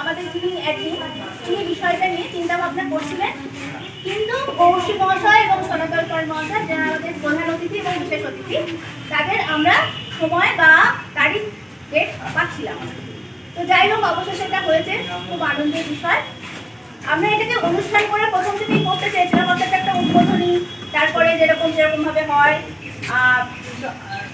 আমাদের যিনি অ্যাডমিন তিনি বিষয়টা নিয়ে চিন্তা ভাবনা করছিলেন, কিন্তু কৌশী মহাশয় এবং সনাতন মহাশয়, যারা আমাদের প্রধান অতিথি এবং বিশেষ অতিথি, তাদের আমরা সময় বা তারিখ ডেট পাচ্ছিলাম। তো যাই হোক, অবশেষে এটা হয়েছে, খুব আনন্দের বিষয়। আমরা এটাকে অনুষ্ঠান করে প্রথম থেকেই করতে চেয়েছিলাম, অর্থাৎ একটা উদ্বোধনী, তারপরে যেরকম, যেরকমভাবে হয়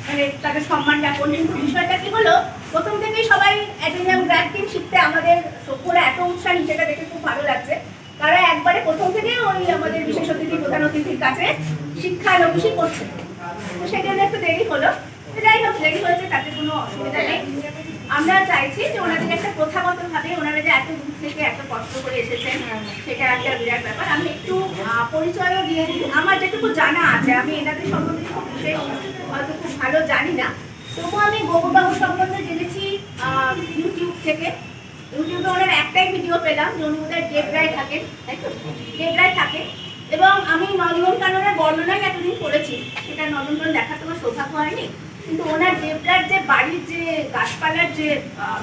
মানে তাদের সম্মান জ্ঞাপন কিন্তু বিষয়টা কি হলো, প্রথম থেকেই সবাই অ্যাটেনিয়াম গ্র্যাড টিম শিখতে আমাদের সভ্যরা এত উৎসাহী সেটা দেখে খুব ভালো লাগছে। তারা একবারে প্রথম থেকেই ওই আমাদের বিশেষ অতিথি, প্রধান অতিথির কাছে শিক্ষানবিশি করছে। তো সেখানে একটু দেরি হলো। যাই হোক, দেরি হয়েছে, তাতে কোনো অসুবিধা নেই। আমরা চাইছি যে ওনাদের একটা প্রথাগত ভাবে ওনারা যে এত দূর থেকে এত কষ্ট করে এসেছেন সেটা একটা বিরাট ব্যাপার। আমি একটু পরিচয়ও দিয়ে দিই। আমার যেটুকু জানা আছে আমি এনাদের সম্বন্ধে খুব বিশেষ হয়তো খুব ভালো জানি না। তবুও আমি গোবরবাবু সম্বন্ধে জেনেছি ইউটিউব থেকে। ইউটিউবে ওনার একটাই ভিডিও পেলাম যে উনি বোধহয় ডেবরায় থাকেন তাই তো? ডেবরায় থাকেন। এবং আমি নন্দন কাননের বর্ণনাই এতদিন করেছি। সেটা নন্দন কানন দেখার তোমার সৌভাগ্য হয়নি। কিন্তু ওনার দেবরার যে বাড়ির যে গাছপালার যে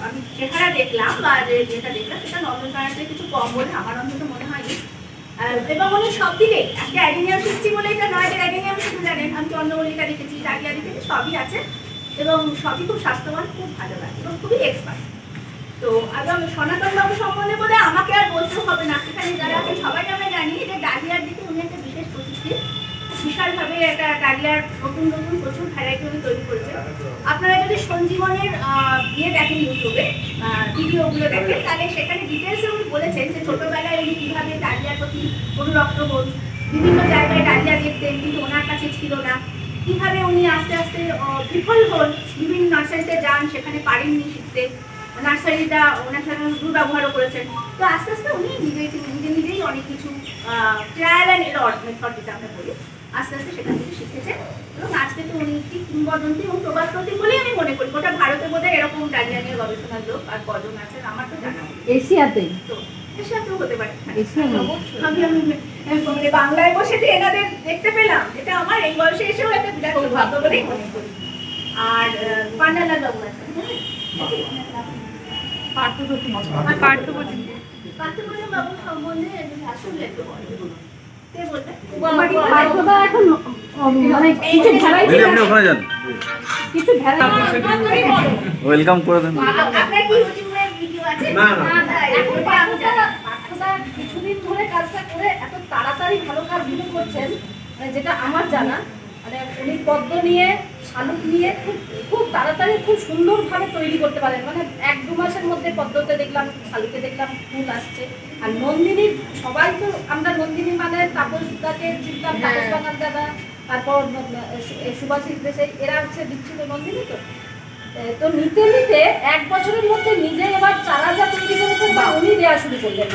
আমি চেহারা দেখলাম বা যে যেটা দেখলাম সেটা নন্দন কাননের কিছু কম বলে আমার অন্তত মনে হয়নি। এবং উনি সব দিকে একটা অ্যাডিনিয়াম শিখছি বলে এটা নয় যে অ্যাডিনিয়াম শুধু জানেন আমি চন্দ্রমল্লিকা দেখেছি, ডালিয়া দেখেছি, সবই আছে। এবং সবই খুব স্বাস্থ্যবান, খুব ভালো লাগে এবং খুবই এক্সপার্ট তো এবং সনাতন বাবু সম্বন্ধে বলে আমাকে আর বলতে হবে না। সেখানে যারা আছে সবাই আমরা জানি যে ডালিয়ার দিকে উনি একটা বিশেষ প্রতিষ্ঠিত বিশালভাবে একটা ডালিয়ার নতুন নতুন প্রচুর ভ্যারাইটি উনি তৈরি করেছেন আপনারা যদি সঞ্জীবনের ইয়ে দেখেন ইউটিউবে ভিডিওগুলো দেখেন, তাহলে সেখানে ডিটেলসে উনি বলেছেন যে ছোটবেলায় উনি কীভাবে ডালিয়ার প্রতি অনুরক্ত হন, বিভিন্ন জায়গায় ডালিয়া দেখতেন, কিন্তু ওনার কাছে ছিল না। কীভাবে উনি আস্তে আস্তে বিফল হন, বিভিন্ন নার্সারিতে যান, সেখানে পারেননি শিখতে। নার্সারিটা ওনার সাথে দুর্ব্যবহারও করেছেন। তো আস্তে আস্তে উনি নিজে নিজে নিজেই অনেক কিছু ট্রায়াল অ্যান্ড এরর মেথড যেটা আমরা বলি আস্তে আস্তে সেখান থেকে শিখেছে। এবং আজকে তো উনি একটি কিংবদন্তি এবং প্রবাদ প্রতীক বলেই আমি মনে করি। গোটা ভারতে বোধহয় এরকম ডালিয়া নিয়ে গবেষণার লোক আর কজন আছেন আমার তো জানা এশিয়াতে? তো এসবেও হতে পারে। এশিয়া আমি আমি মানে বাংলায় বসে যে এনাদের দেখতে পেলাম এটা আমার এই বয়সে এসেও একটা বিরাট সৌভাগ্য বলেই মনে করি। আর পান্ডালাল বাবু আছেন হ্যাঁ? পার্থপ্রতিম বাবু। সম্বন্ধে আসলে একটু বলো। ওয়েলকাম করে দেন। কিছুদিন ধরে কাজটা করে এত তাড়াতাড়ি ভালো কাজগুলো করছেন যেটা আমার জানা মানে উনি পদ্ম নিয়ে শালুক নিয়ে খুব খুব তাড়াতাড়ি খুব সুন্দরভাবে তৈরি করতে পারেন। মানে এক দু মাসের মধ্যে পদ্মতে দেখলাম শালুকে দেখলাম ফুল আসছে। আর নন্দিনী সবাই তো আমরা নন্দিনী মানে তাপস দাকে চিনতাম তাপস বাঙাল দাদা তারপর সুভাষিস দেশাই এরা হচ্ছে দিচ্ছিল নন্দিনী তো। তো নিতে নিতে এক বছরের মধ্যে নিজে এবার চারা যা তৈরি করেছেন বা উনি দেওয়া শুরু করলেন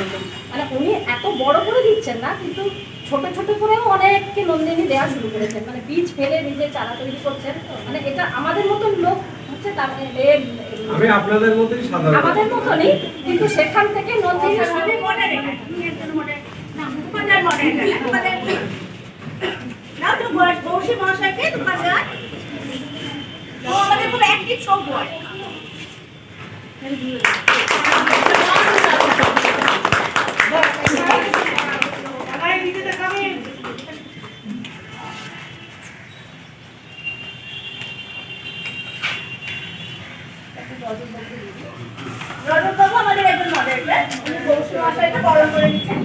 মানে উনি এত বড় করে দিচ্ছেন না কিন্তু ছোট ছোট করেও অনেককে নন্দিনী দেওয়া শুরু করেছেন মানে বীজ ফেলে নিজে চারা তৈরি করছেন। মানে এটা আমাদের মতন লোক হচ্ছে তার মানে আমি আপনাদের মতোই সাধারণ আমাদের মতনই কিন্তু সেখান থেকে নন্দিনী আমি modern এটা। তুমি একজন modern। না, মুখোপাধ্যায় modern এটা। মুখোপাধ্যায় কি? নাও তো বয়স- বংশী মহাশয়কে তোমার গান। ও আমাদের খুব active সব বয়। আমার এই দিকে তাকাবেন। রজতবাবু আমাদের একজন মডারেটর উনি বংশী মহাশয়কে বরণ করে নিচ্ছেন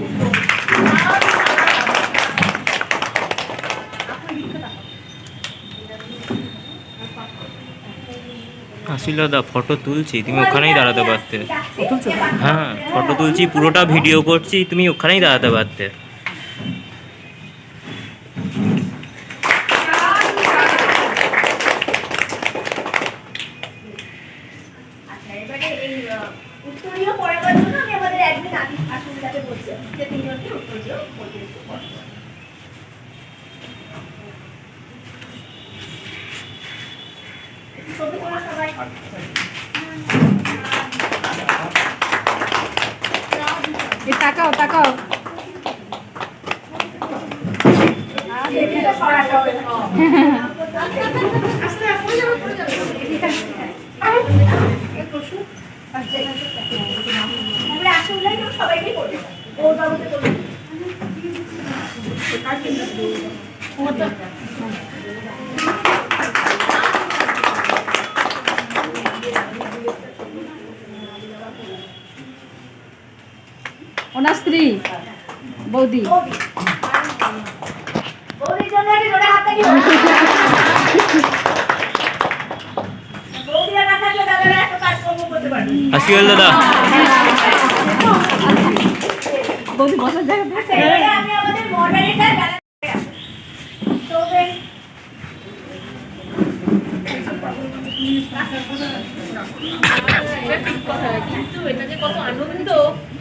আসিলদা ফটো তুলছি, তুমি ওখানেই দাঁড়াতে পারতে। হ্যাঁ ফটো তুলছি, পুরোটা ভিডিও করছি, তুমি ওখানেই দাঁড়াতে পারতে আচ্ছা এবারে এই আহ, উত্তরীয় পড়াবার জন্য আমি আমাদের একদিন আদি আসুবিধাতে বলছি যে তিনজনকে উত্তরীয় বলতে একটু পড়তে হবে। একটু ছবি তোলা সবাই তাকাও। তাকাও দেখে তো সরাতে হবে না। আস্তে আস্তে পড়ে যাবে, পড়ে যাবে। একটু বসুন। সবাইকে করবে গৌরবাবুকে করবে ওনার স্ত্রী বৌদি বৌদি বৌদির জন্য একটু জোরে হাততালি হোক। বৌদিরা না থাকলে দাদারা এত কাজকর্ম করতে পারবে না। আসিওল দাদা। বৌদি বসার জায়গা আমি আমাদের moderator তো কিন্তু এটা যে কত আনন্দ।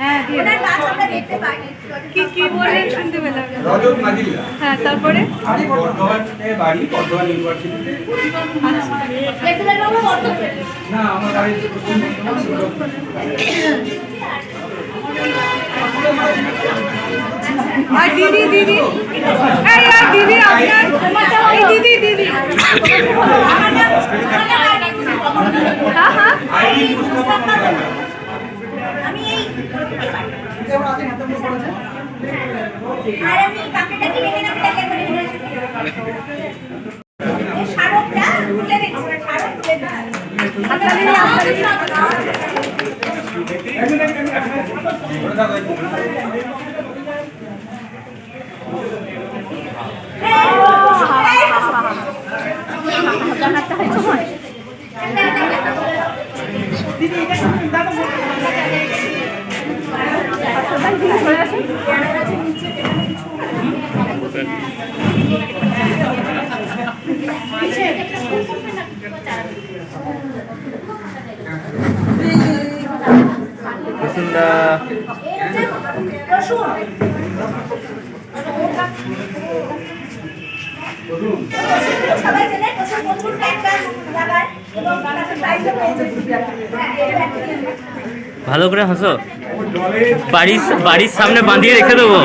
হ্যাঁ? দিয়ে ওনার গাছ আমরা দেখতে পাই। কি কি বললেন? শুনতে পেলাম। রজত হ্যাঁ তারপরে? আমি বর্ধমানে বাড়ি বর্ধমান ইউনিভার্সিটিতে। দেবদুলাল বাবু বর্ধমান না আমার বাড়ি আর দিদি দিদি? এই আর দিদি আপনার? এই দিদি দিদি। হ্যাঁ হ্যাঁ। মুস্তাফা মন্ডল আমি এই আর আমি কাকে ডাকি ডেকে নাম ডাকে একবার এখানে এই স্মারকটা তুলে দিচ্ছি স্মারক তুলে দিচ্ছি এই হচ্ছে রসুন সবাই চেনে রসুন প্রচুর ক্যান্সার লাগায় এবং তাকে প্রাইজও পেয়েছে হ্যাঁ, এটা একটা- ভালো করে হাসো বাড়ির বাড়ির সামনে বাঁধিয়ে রেখে দেবো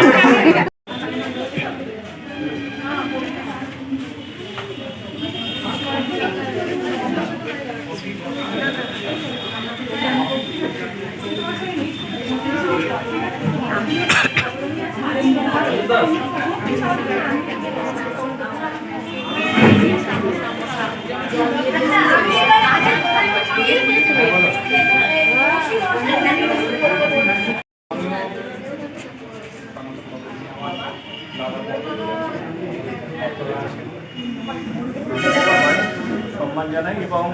জানাই এবং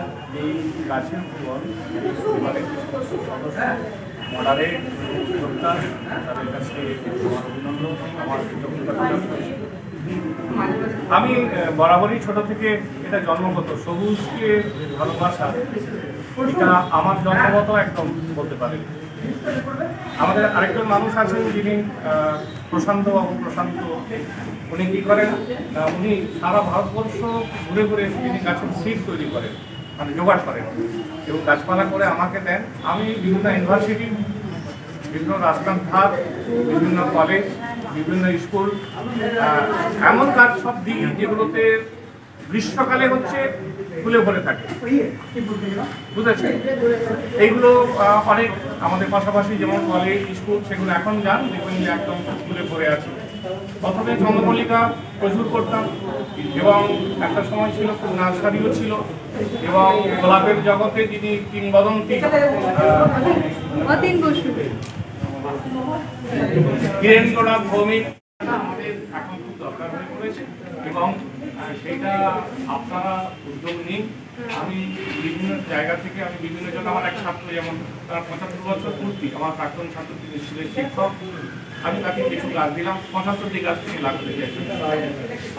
এই গাছের ফল মানে মডারেট উদ্যোক্তা তাদের কাছে অভিনন্দন, আমার আমি বরাবরই ছোট থেকে এটা জন্মগত, সবুজকে ভালোবাসা, এটা আমার জন্মগত একদম বলতে পারি আমাদের আরেকজন মানুষ আছেন যিনি প্রশান্ত বাবু, প্রশান্ত। উনি কি করেন? উনি সারা ভারতবর্ষ ঘুরে ঘুরে তিনি গাছের সিট তৈরি করেন মানে জোগাড় করেন। এবং গাছপালা করে আমাকে দেন। আমি বিভিন্ন ইউনিভার্সিটি, বিভিন্ন রাজস্থান ঘাট বিভিন্ন কলেজ, বিভিন্ন স্কুল এমন কাজ সব দিই যেগুলোতে গ্রীষ্মকালে হচ্ছে ফুলে ভরে থাকে। বুঝেছেন? এইগুলো অনেক আমাদের পাশাপাশি যেমন কলেজ স্কুল সেগুলো এখন যান, দেখবেন যে একদম স্কুলে ভরে আছে। প্রথমে চন্দ্রমল্লিকা প্রচুর করতাম এবং একটা সময় ছিল খুব নার্সারিও ছিল, এবং গোলাপের জগতে যিনি কিংবদন্তি বীরেন্দ্রনাথ ভৌমিক, আমাদের এখন খুব দরকার হয়ে পড়েছে, এবং সেটা আপনারা উদ্যোগ নিই। আমি বিভিন্ন জায়গা থেকে আমি বিভিন্ন জন আমার এক ছাত্র যেমন তার পঁচাত্তর বছর পূর্তি আমার প্রাক্তন ছাত্র তিনি ছিলেন শিক্ষক আমি তাকে কিছু গাছ দিলাম পঁচাত্তরটি গাছ তিনি লাগাতে চাইছেন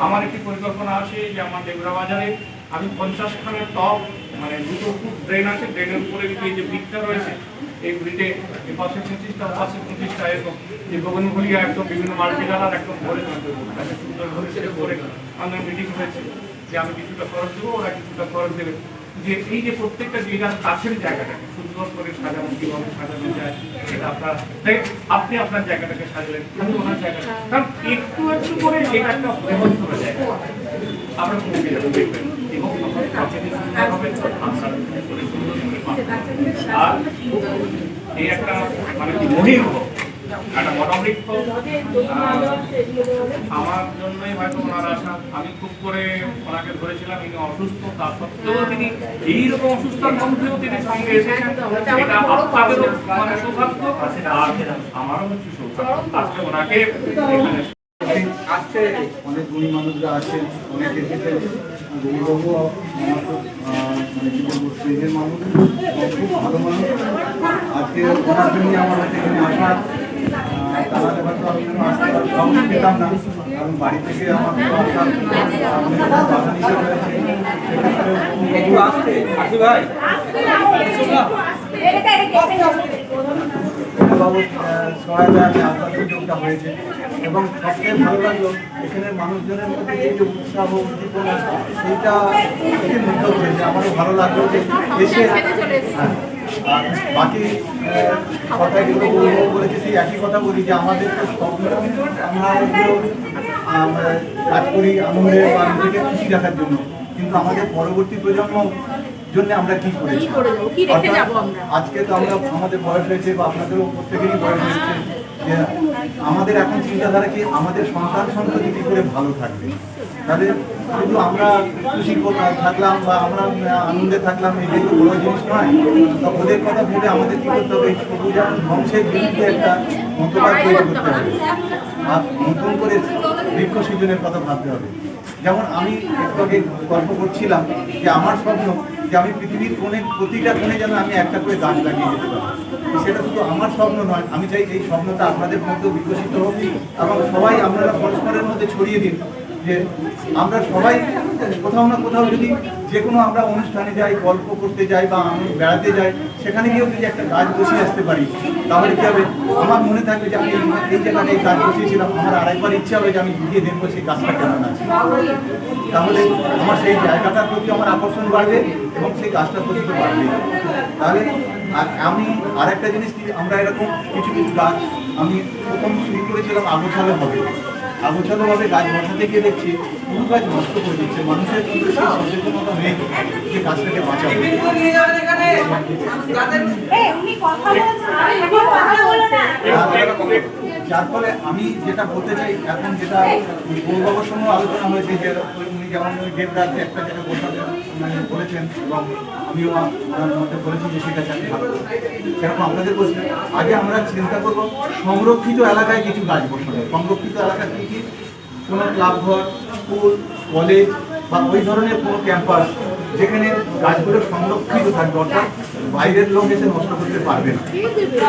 আমার একটি পরিকল্পনা আছে যে আমার দেবরা বাজারে আমি পঞ্চাশ খানের টপ মানে দুটো ফুট ড্রেন আছে ড্রেনের উপরে এই যে ব্রিকটা রয়েছে এই ব্রিটে পাশে পঁচিশটা পাশে পঁচিশটা এরকম যে গগনভুলিয়া একদম বিভিন্ন মাল্টি কালার একদম ভরে সুন্দর হয়েছে করে আমাদের মিটিং হয়েছে। যে আমি কিছুটা খরচ দেবো, ওরা কিছুটা খরচ দেবে। যে এই যে প্রত্যেকটা জায়গার কাছের জায়গাটাকে সুন্দর করে সাজানো, কীভাবে সাজানো যায় সেটা আপনার আপনি আপনার জায়গাটাকে সাজালেন, আমি ওনার জায়গাটা কারণ একটু একটু করে এটা একটা বৃহত্তর জায়গা। আমরা পৌঁছে যাব দেখবেন আপনার। আর এই একটা মানে মহিম হোক একটা মনোবৃক্ষ আমার জন্যই হয়তো ওনার আশা। আমি খুব করে ওনাকে ধরেছিলাম ইনি অসুস্থ তা সত্ত্বেও তিনি এইরকম অসুস্থতার মধ্যেও তিনি সঙ্গে এসেছেন। এটা আপনাদেরও মানে সৌভাগ্য। আর আমারও হচ্ছে সৌভাগ্য। আজকে ওনাকে আসছে অনেক গুণী মানুষরা অনেক এসেছেন গৌরবও আহ, মানে কি বলব স্টেজের মানুষ খুব ভালো মানুষ। আজকে ওনার জন্যই আমার এখানে আসা আহ, তাহলে আমার তো আসা বাধা নিতে হয়েছে আসতে আসি এবং সবচেয়ে ভালো লাগল এখানের মানুষজনের মধ্যে এই যে উৎসাহ উদ্দীপনা সেইটা থেকে মুগ্ধ হয়েছে আমারও ভালো লাগল যে হ্যাঁ, আর বাকি কথা যেগুলো বলব বলেছি সেই একই কথা বলি যে আমাদের তো স্বপ্ন আমরা কাজ করি আনন্দে বা নিজেকে খুশি রাখার জন্য কিন্তু আমাদের পরবর্তী প্রজন্ম জন্য আমরা কি করেছি অর্থাৎ আজকে তো আমরা আমাদের বয়স হয়েছে বা আপনাদেরও প্রত্যেকেরই বয়স হয়েছে যে আমাদের এখন চিন্তাধারা কি আমাদের সন্তান সন্ততি কি করে ভালো থাকবে? তাহলে শুধু আমরা খুশি থাকলাম বা আমরা আনন্দে থাকলাম এটাই তো বড় জিনিস নয়। তো ওদের কথা ভেবে আমাদের কি করতে হবে? এই সবুজ ধ্বংসের বিরুদ্ধে একটা মতবাদ তৈরি করতে হবে। আর নতুন করে বৃক্ষ সৃজনের কথা ভাবতে হবে। যেমন আমি একটু আগে গল্প করছিলাম যে আমার স্বপ্ন যে আমি পৃথিবীর কোণে, প্রতিটা কোণে যেন আমি একটা করে গাছ লাগিয়ে যেতে পারি। সেটা শুধু আমার স্বপ্ন নয়, আমি চাই এই স্বপ্নটা আপনাদের মধ্যেও বিকশিত হোক এবং সবাই আপনারা পরস্পরের মধ্যে ছড়িয়ে দিন। যে আমরা সবাই কোথাও না কোথাও যদি যে কোনো আমরা অনুষ্ঠানে যাই, গল্প করতে যাই বা আমি বেড়াতে যাই, সেখানে গিয়েও যদি একটা গাছ বসিয়ে আসতে পারি, তাহলে কি হবে? আমার মনে থাকবে যে আমি এই- জায়গাটায় গাছ বসিয়েছিলাম, আমার আরেকবার ইচ্ছা হবে যে আমি গিয়ে দেখব সেই গাছটা কেমন আছে। তাহলে আমার সেই জায়গাটার প্রতি আমার আকর্ষণ বাড়বে এবং সেই গাছটার প্রতি তো বাড়বে তাহলে আ- আমি আরেকটা জিনিস কি, আমরা এরকম কিছু কিছু গাছ আমি প্রথম শুরু করেছিলাম আগোছালো হবে। আগোছালো ভাবে গাছ বসাতে গিয়ে দেখছি পুরো গাছ নষ্ট করে দিচ্ছে। মানুষের কিন্তু সেই সচেতনতা নেই যে গাছটাকে বাঁচাবে। এই, উনি কথা বলছেন, আপনি কথা বলো না। যার ফলে আমি যেটা বলতে চাই এখন যেটা গৌরবাবুর সঙ্গে আলোচনা হয়েছে যে উনি যেমন ওই দেবরাজে একটা জায়গায় বসাতে মানে বলেছেন এবং আমিও ওনার মধ্যে বলেছি যে সেটা ভালো সেরকম আপনাদের বলছেন আগে আমরা চিন্তা করব, সংরক্ষিত এলাকায় কিছু গাছ বসানো। সংরক্ষিত এলাকা কি কি? কোনো ক্লাব ঘর স্কুল, কলেজ বা ওই ধরনের কোনো ক্যাম্পাস যেখানে গাছগুলো সংরক্ষিত থাকবে, অর্থাৎ বাইরের লোক এসে নষ্ট করতে পারবে না।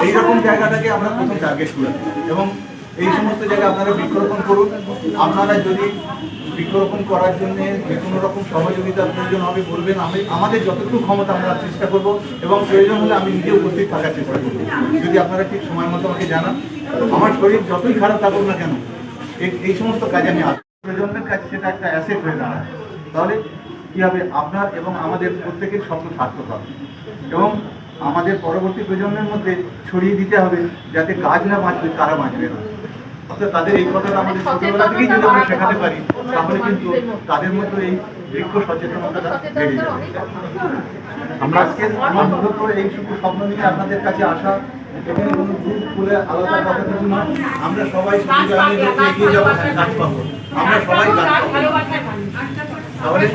এইরকম জায়গাটাকে আমরা প্রথম টার্গেট করি এবং এই সমস্ত জায়গায় আপনারা বৃক্ষরোপণ করুন। আপনারা যদি বৃক্ষরোপণ করার জন্য যে কোনো রকম সহযোগিতার প্রয়োজন হবে বলবেন। আমি, আমাদের যতটুকু ক্ষমতা আমরা চেষ্টা করব এবং প্রয়োজন হলে আমি নিজে উপস্থিত থাকার চেষ্টা করব। যদি আপনারা ঠিক সময় মতো আমাকে জানান, আমার শরীর যতই খারাপ থাকুক না কেন, এই- সমস্ত কাজে আমি। প্রজন্মের কাছে সেটা একটা অ্যাসেট হয়ে দাঁড়ায়। তাহলে কি হবে? আপনার এবং আমাদের প্রত্যেকের স্বপ্ন সার্থক হবে। এবং আমাদের পরবর্তী প্রজন্মের মধ্যে ছড়িয়ে দিতে হবে যাতে গাছ না বাঁচবে, তারা বাঁচবে না। তাদের এই কথাটা আমাদের ছোটবেলা থেকেই যদি আমরা শেখাতে পারি তাহলে কিন্তু তাদের মধ্যে এই বৃক্ষ সচেতনতাটা বেড়ে যাবে। আমরা আজকে মূলত এই শুধু স্বপ্ন নিয়ে আপনাদের কাছে আসা এখানে কোনো গ্রুপ খুলে আলাদা কথা কিছু না আমরা সবাই এগিয়ে যাব গাছ পাবো। আমরা সবাই গাছ পাবো তাহলে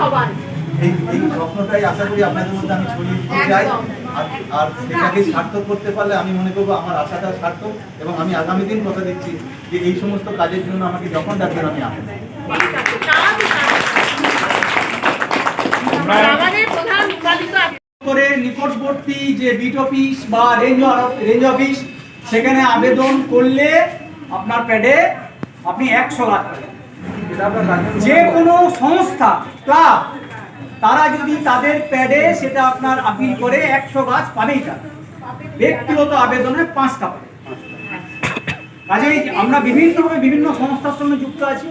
এই এই স্বপ্নটাই আশা করি আপনাদের মধ্যে আমি ছড়িয়ে দিতে চাই। আর সেটাকে সার্থক করতে পারলে আমি মনে করব আমার আশাটা সার্থক এবং আমি আগামী দিন কথা দিচ্ছি যে এই সমস্ত কাজের জন্য আমাকে যখন ডাকবেন আমি আসব। করে নিকটবর্তী যে বিট অফিস বা রেঞ্জ রেঞ্জ অফিস সেখানে আবেদন করলে আপনার প্যাডে আপনি একশো লাখ যে কোনো সংস্থা ক্লাব তারা যদি তাদের প্যাডে সেটা আপনার আপিল করে একশো গাছ পাবেই তারা। ব্যক্তিগত আবেদনে পাঁচটা পাবে। কাজেই আমরা বিভিন্নভাবে বিভিন্ন সংস্থার সঙ্গে যুক্ত আছি।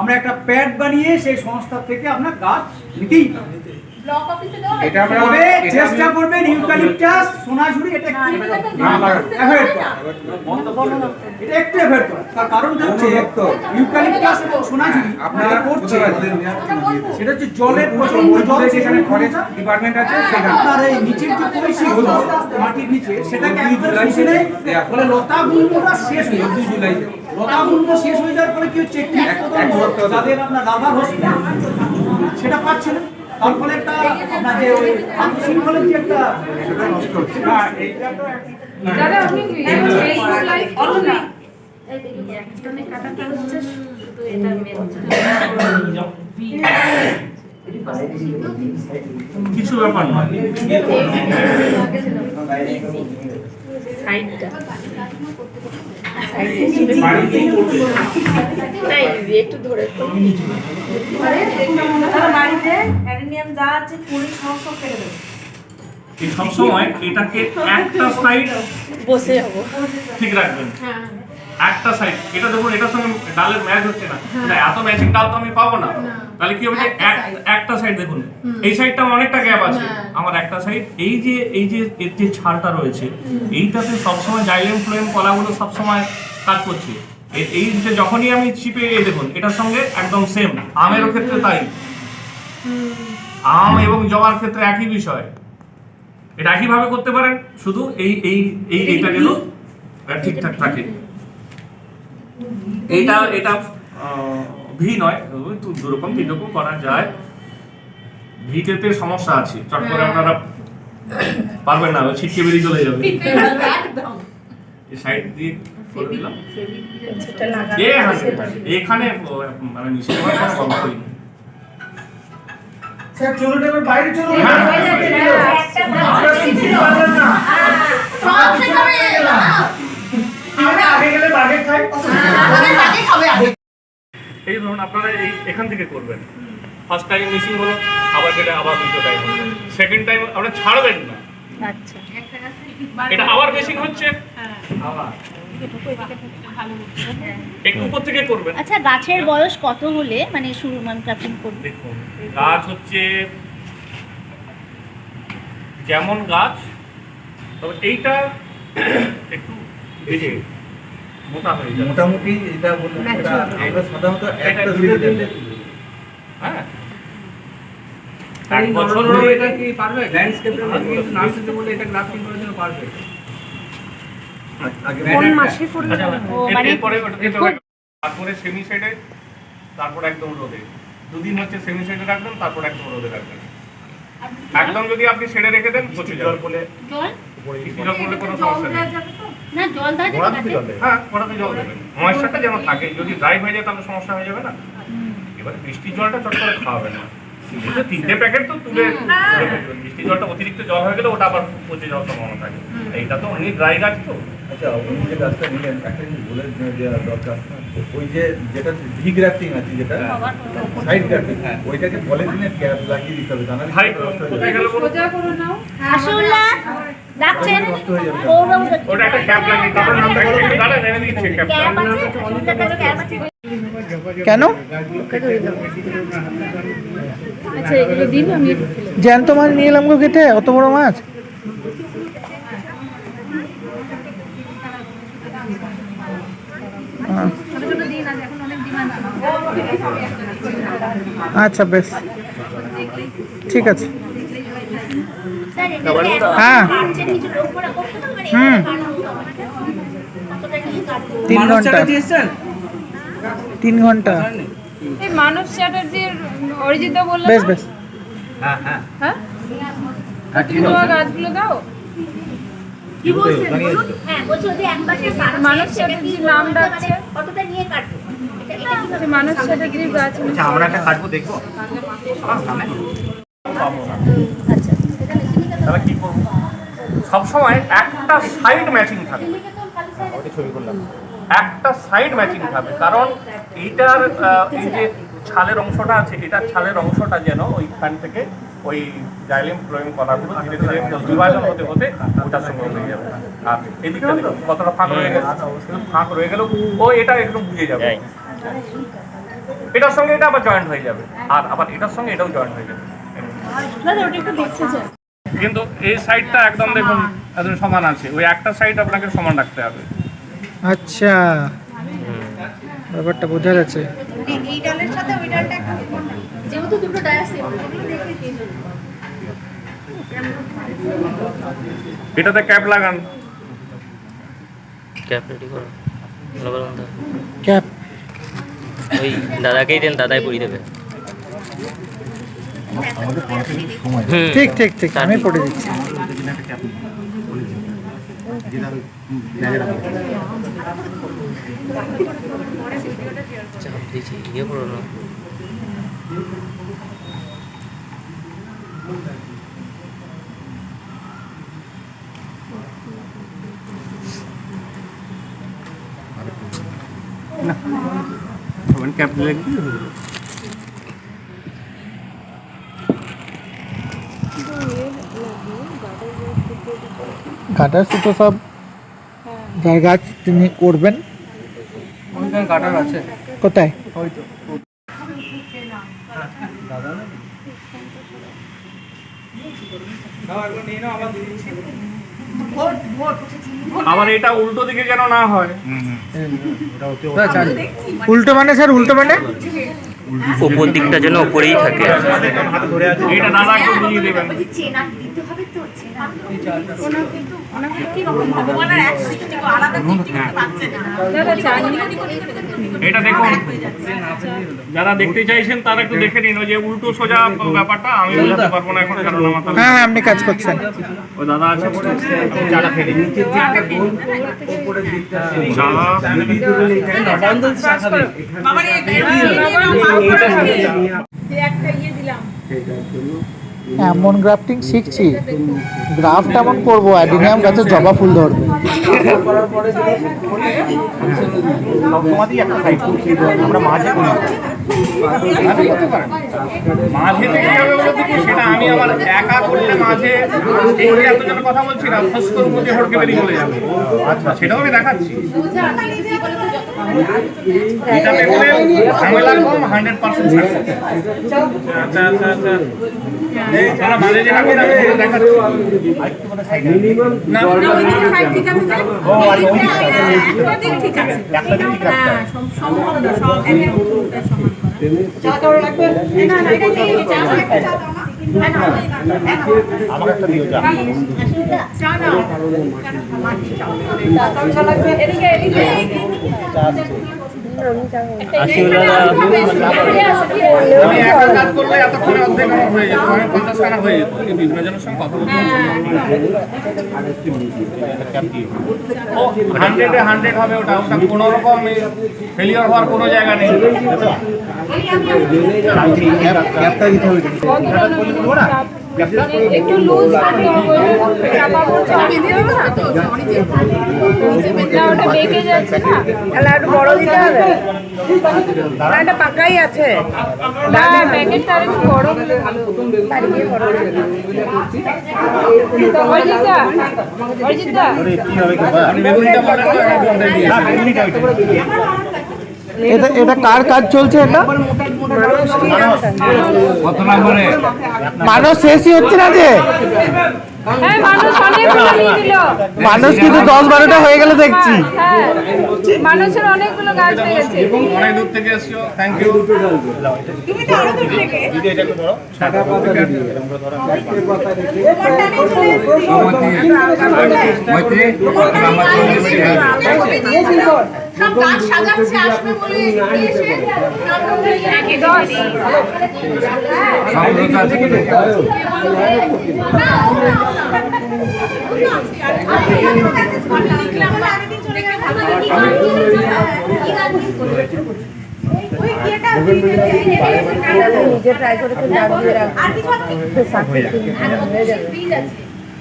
আমরা একটা প্যাড বানিয়ে সেই সংস্থা থেকে আপনার গাছ নিতেই ব্লক অফিসে হয়? এটা আমরা চেষ্টা করবেন ইউক্যালিপটাস সোনাঝুরি এটা এটা একটু করা। তার কারণটা হচ্ছে ইউক্যালিপটাস সোনাঝুরি আপনারা আপনারা করছে। সেটা হচ্ছে জলের প্রচণ্ড জল সেখানে ডিপার্টমেন্ট আছে সেখানে আপনার এই নিচের যে মাটির নিচে সেটাকে ফলে লতা গুল্মটা শেষ হয়ে যায় জুলাই লতা শেষ হয়ে যাওয়ার পরে কি হচ্ছে। যাদের আপনার রাবার হসপিটাল সেটা পাচ্ছে না। তার ফলে একটা আপনার যে ওই শৃঙ্খলের যে একটা হ্যাঁ, এইটা তো দাদা আপনি ফেসবুক লাইভ করুন না কাটাটা হচ্ছে শুধু এটা মেন কিছু ব্যাপার নয় সাইডটা বাড়িতে অ্যাডেনিয়াম যা আছে কুড়ি সব সব কেটে দেবে। সবসময় এটাকে একটা সাইড বসে যাব। ঠিক রাখবেন। একটা সাইড এটা দেখুন এটার সঙ্গে ডালের ম্যাচ হচ্ছে না। না, এত ম্যাচিং ডাল তো আমি পাবো না। তাহলে কি হবে যে এক- একটা সাইড দেখুন। এই সাইডটা অনেকটা গ্যাপ আছে। আমার একটা সাইড এই যে এই যে এর যে ছাড়টা রয়েছে এইটাতে সবসময় জাইলেম ফ্লোয়েম কলাগুলো সবসময় কাজ করছে। এই যে যখনই আমি চিপে এই দেখুন এটার সঙ্গে একদম সেম আমেরও ক্ষেত্রে তাই। আম এবং জবার ক্ষেত্রে একই বিষয়। এটা একইভাবে করতে পারেন। শুধু এই এই এই এইটা যেন ঠিকঠাক থাকে। এইটা এটা ভি নয় দুরকম তিন রকম করা যায়। ভিটেতে সমস্যা আছে চট করে আপনারা পারবেন না ছিটকে বেরিয়ে চলে যাবে সাইড দিয়ে করে দিলাম। হ্যাঁ, এখানে মানে নিশ্চয় কোনো গল্পই নেই। স্যার চলুন এবার বাইরে চলুন। হ্যাঁ, শেষ হবে না। আমরা আগে গেলে বাগে খাই আমাদের খাবে আগে। এই ধরুন আপনারা এই এখান থেকে করবেন। ফার্স্ট টাইম মিসিং হলো আবার কেটে আবার দ্বিতীয় টাইম হলো। সেকেন্ড টাইম আপনারা ছাড়বেন না। এটা আবার মেশিং হচ্ছে? আবার। একটু উপর থেকে করবেন। আচ্ছা গাছের বয়স কত হলে মানে শুরু মানে ক্রাফটিং করবে দেখুন গাছ হচ্ছে যেমন গাছ তবে এইটা একটু মোটা হয়ে যাবে মোটামুটি এটা আমরা সাধারণত একটা দুটো হ্যাঁ। এক বছর এটা কি পারবে ল্যান্ডস্কেপের মধ্যে কিন্তু বলে এটা গ্রাফটিং করার জন্য পারবে কোন মাসে করলে আচ্ছা, ও, এর- মানে- এরপরে ওটা দিতে হবে। তারপরে সেমি সাইডে তারপর একদম রোদে। দুদিন হচ্ছে সেমি সাইডে রাখবেন তারপর একদম রোদে রাখবেন। একদম যদি আপনি শেডে রেখে দেন পচে যাবে। বলে জল জল পড়লে কোনো সমস্যা নেই। না জল দেওয়া পারে হ্যাঁ ওটাতে জল দেবেন ময়েশ্চারটা যেন থাকে যদি ড্রাই হয়ে যায় তাহলে সমস্যা হয়ে যাবে না? এবারে বৃষ্টির জলটা চট করে খাওয়াবেন না। তিনটে প্যাকেট তো তুলে বৃষ্টির জলটা অতিরিক্ত জল হয়ে গেলে ওটা আবার পচে যাওয়ার সম্ভাবনা থাকে। এইটা তো অনেক ড্রাই গাছ তো। আচ্ছা যে গাছটা নিলেন একটা জিনিস বলে দেওয়া দরকার। ওই যে যেটা ভি গ্রাফটিং আছে যেটা সাইড গ্রাফটিং ওইটাকে পলিথিনের ক্যাপ লাগিয়ে দিতে হবে। জানালে কোথায় গেল? সোজা করে নাও আশুল্লাহ ডাকছেন নষ্ট যাবে। গৌরব ওটা একটা ক্যাপ লাগিয়ে তারপর নামটা একটু দাঁড়ান এনে দিচ্ছি ক্যাপটা ক্যাপ আছে। সুন্দর কাছে ক্যাপ আছে। কেন? আচ্ছা এগুলো দিন আমি জ্যান্ত মাছ নিয়ে এলাম গো কেটে অত বড় মাছ। আচ্ছা বেশ। ঠিক আছে। হ্যাঁ। মানে হুম। তিন ঘণ্টা। তিন ঘণ্টা। মানব চ্যাটার্জির অরিজিৎ বলল বেশ বেশ। হ্যাঁ হ্যাঁ। হ্যাঁ? গাছগুলো দাও। হ্যাঁ মানব চ্যাটার্জির নাম ডাকছে। মানে কতটা নিয়ে কাটবো মানব চ্যাটার্জির গাছ আচ্ছা আমরা একটা কাটবো দেখব। আচ্ছা। তাহলে কি করব? সবসময় একটা সাইড ম্যাচিং থাকবে। একটা সাইড ম্যাচিং থাকবে। কারণ এইটার এই যে ছালের অংশটা আছে এটার ছালের অংশটা যেন ওইখান থেকে ওই জাইলিম ফ্লোয়িং কলাগুলো ধীরে ধীরে বিভাজন হতে হতে ওটার সঙ্গে হয়ে যাবে। আর এদিকটা দেখুন কতটা ফাঁক রয়ে গেছে। কিন্তু ফাঁক রয়ে গেলেও ও এটা একদম বুঝে যাবে। এটার সঙ্গে এটা আবার জয়েন্ট হয়ে যাবে। আর আবার এটার সঙ্গে এটাও জয়েন্ট হয়ে যাবে। কিন্তু এই সাইডটা একদম দেখুন একদম সমান আছে। ওই একটা সাইড আপনাকে সমান রাখতে হবে। আচ্ছা। ব্যাপারটা বোঝা যাচ্ছে এই ডালের সাথে ওই ডালটা একটু যেহেতু দুটো ডাল আছে এটাতে ক্যাপ লাগান। ক্যাপ রেডি করো। ভালো তো ক্যাপ ওই দাদাকেই দেন দাদাই পরিয়ে দেবে। ঠিক ঠিক ঠিক আমি পড়ে দিচ্ছি। ইয়ে করো না ক্যাপ দিলে কাটার সুতো সব যার গাছ তিনি করবেন? কাটার আছে। কোথায়? আবার এটা উল্টো দিকে যেন না হয়। উল্টো মানে স্যার উল্টো মানে? ওপর দিকটা যেন ওপরেই থাকে। এটা দাদা দিতে হবে তো এটা দেখুন যারা দেখতে চাইছেন তারা একটু দেখে নিন ওই যে উল্টো সোজা ব্যাপারটা আমি বোঝাতে পারব না এখন কারণ আমার হ্যাঁ হ্যাঁ আপনি কাজ করছেন ওই দাদা আছে বাবার এই- এই- এই- এমন গ্রাফটিং শিখছি গ্রাফট এমন করব অ্যাডিনিয়াম গাছে জবা ফুল ধরবে আচ্ছা সেটাও আমি দেখাচ্ছি এটা দেখলে ঝামেলা কম হান্ড্রেড পার্সেন্ট আচ্ছা আচ্ছা আচ্ছা। মাঝে যেটা করে আমি সেটা দেখাচ্ছি। না ঠিক আছে। একটা দিক ঠিক আছে। হ্যাঁ সম্ভব না সব এক করা। না না এটা চা চা না হয়ে হয়ে হান্ড্রেডে হান্ড্রেড হবে ওটা ওটা কোনো রকম ফেলিওর হওয়ার কোনো জায়গা নেই একটু লুজ করতে হবে চাপাবো দেবো না তো ওটা বেঁকে যাচ্ছে না। তাহলে একটু বড় দিতে হবে? না এটা পাকাই আছে। না প্যাকেটটা আর একটু বড় হলে ভালো অরিজিৎদা অরিজিৎদা বেগুনিটা বেগুনটা দিই। এটা এটা কার কাজ চলছে এটা মানুষ শেষই হচ্ছে না যে হ্যাঁ মানুষ অনেকগুলো নিয়ে নিল মানুষ কিন্তু দশ বারোটা হয়ে গেলে দেখছি হ্যাঁ মানুষের অনেকগুলো গাছ হয়ে গেছে অনেক দূর থেকে এসছো থ্যাংক ইউ তুমি তো আরও দূর থেকে কিছু আপনি বীজ আছে?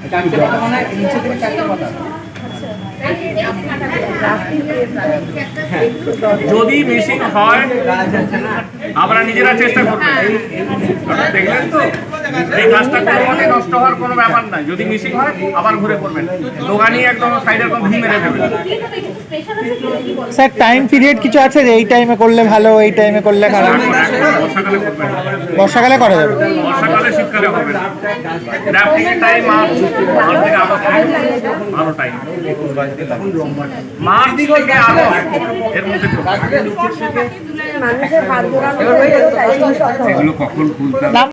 চারটে পাতা মানে নিচে থেকে চারটে পাতা যদি মেশিন হয় আমরা নিজেরা চেষ্টা করব। আপনারা দেখলেন তো? এই কাজটা নষ্ট হওয়ার কোনো ব্যাপার নাই। যদি মিসিং হয় আবার ঘুরে করবেন দোকানি একদম সাইডে একদম ভি মেরে দেবেন? স্যার টাইম পিরিয়ড কিছু আছে যে এই টাইমে করলে ভালো এই টাইমে করলে খারাপ। বর্ষাকালে করবেন। বর্ষাকালে করা যাবে। বর্ষাকালে শীতকালে হবে। না গ্রাফটিং এর টাইম মার্চ মার্চ থেকে আগস্ট ভালো টাইম মার্চ থেকে আগস্ট এর মধ্যে করবেন। এগুলো কখন খুলতে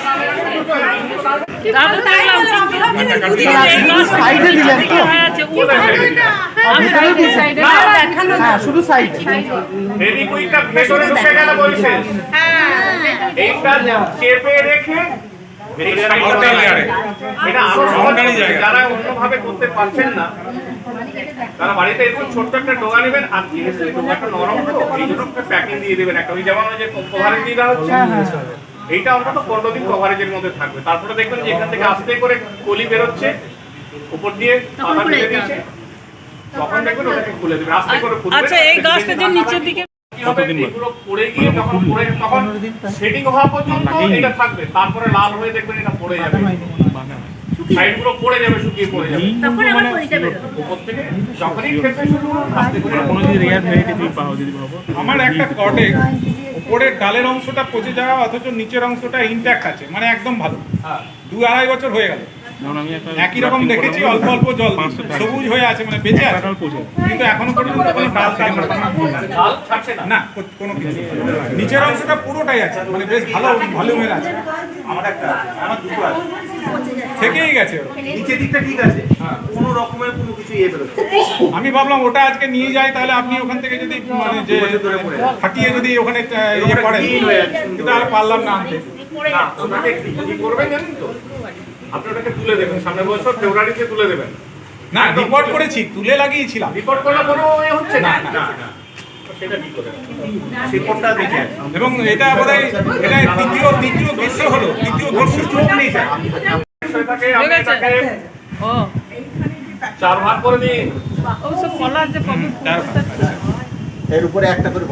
সাইডে হ্যাঁ। অন্যভাবে করতে পারছেন না তারা বাড়িতে এরকম ছোট্ট একটা ডোগা নেবেন আর ডোগাটা নরম তো এই জন্য প্যাকিং দিয়ে দেবেন একটা ওই যেমন ওই যে কভারেজ দিয়ে দেওয়া হচ্ছে এইটা অন্তত পনেরো দিন কভারেজের মধ্যে থাকবে। তারপরে দেখবেন যে এখান থেকে আস্তে করে কলি বেরোচ্ছে উপর দিয়ে দিচ্ছে তখন দেখবেন ওটাকে খুলে দেবে। আস্তে করে খুলবে আচ্ছা এই গাছটা যে নিচের দিকে এগুলো পড়ে গিয়ে যখন পড়ে তখন সেটিং হওয়া পর্যন্ত এটা থাকবে। তারপরে লাল হয়ে দেখবেন এটা পড়ে যাবে। সাইডগুলো পড়ে যাবে শুকিয়ে পড়ে যাবে। তখন আবার কলিটা উপর থেকে যখনই খেতে শুরু করুন, আস্তে করে আমার একটা কটেক্স উপরের ডালের অংশটা পচে যাওয়া অথচ নিচের অংশটা ইনট্যাক্ট আছে। মানে একদম ভালো। হ্যাঁ। দু আড়াই বছর হয়ে গেল। একই রকম দেখেছি অল্প অল্প জল সবুজ হয়ে আছে মানে বেঁচে আছে। কিন্তু এখনও পর্যন্ত কোনো ডাল থাকছে না। না। কোনো কিছু নিচের অংশটা পুরোটাই আছে। মানে বেশ ভালো ভলিউমের আছে। আমার একটা আমার দুটো আছে। থেকেই গেছে নিচের দিকটা ঠিক আছে। কোনো রকমের কোনো কিছু ইয়ে বেরোচ্ছে আমি ভাবলাম ওটা আজকে নিয়ে যায় তাহলে আপনি ওখান থেকে যদি মানে যে ফাটিয়ে যদি ওখানে ইয়ে করেন কিন্তু আর পারলাম না আনতে না ওটাকে কি করবেন জানেন তো। আপনি ওটাকে তুলে দেবেন সামনের বছর ফেব্রুয়ারিতে তুলে দেবেন। না রিপোর্ট করেছি তুলে লাগিয়েছিলাম। রিপোর্ট করলে কোনো এ হচ্ছে না। না না। সেটা কি করে শিল্পটা দেখে এবং এটা বোধহয় এটা দ্বিতীয় দ্বিতীয় দৃশ্য হলো দ্বিতীয় দৃশ্য। চার ভাগ করে দিন অবশ্য যে এর উপরে একটা করে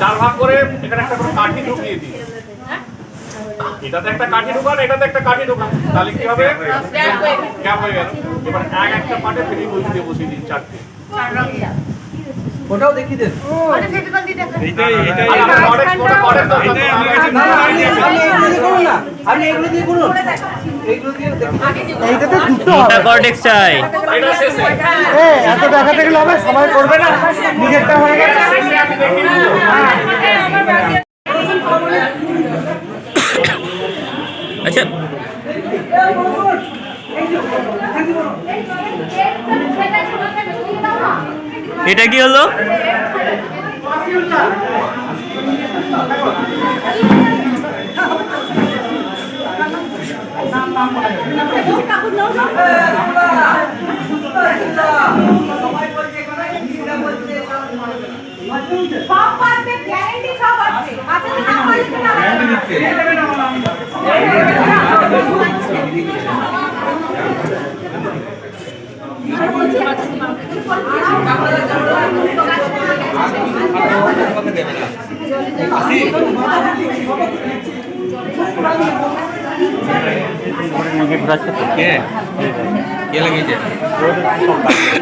চার ভাগ করে এখানে একটা করে কাঠি ঢুকিয়ে দিন এটাতে একটা কাঠি ঢুকান এটাতে একটা কাঠি ঢুকান। তাহলে কি হবে? গ্যাপ হয়ে গেল। এবার এক একটা পাটে ফেরি বসিয়ে দিয়ে বসিয়ে দিন চারটে। ওটাও দেখিয়ে দেন। আপনি এগুলো দিয়ে করুন। দুটো হবে। চাই। এত দেখাতে গেলে হবে সবাই করবে না। নিজেরটা হয়ে গেছে। আচ্ছা। এটা কি হলো? সব পারবে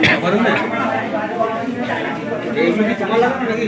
না পারলে তো এইগুলো কি তোমার লাগবে নাকি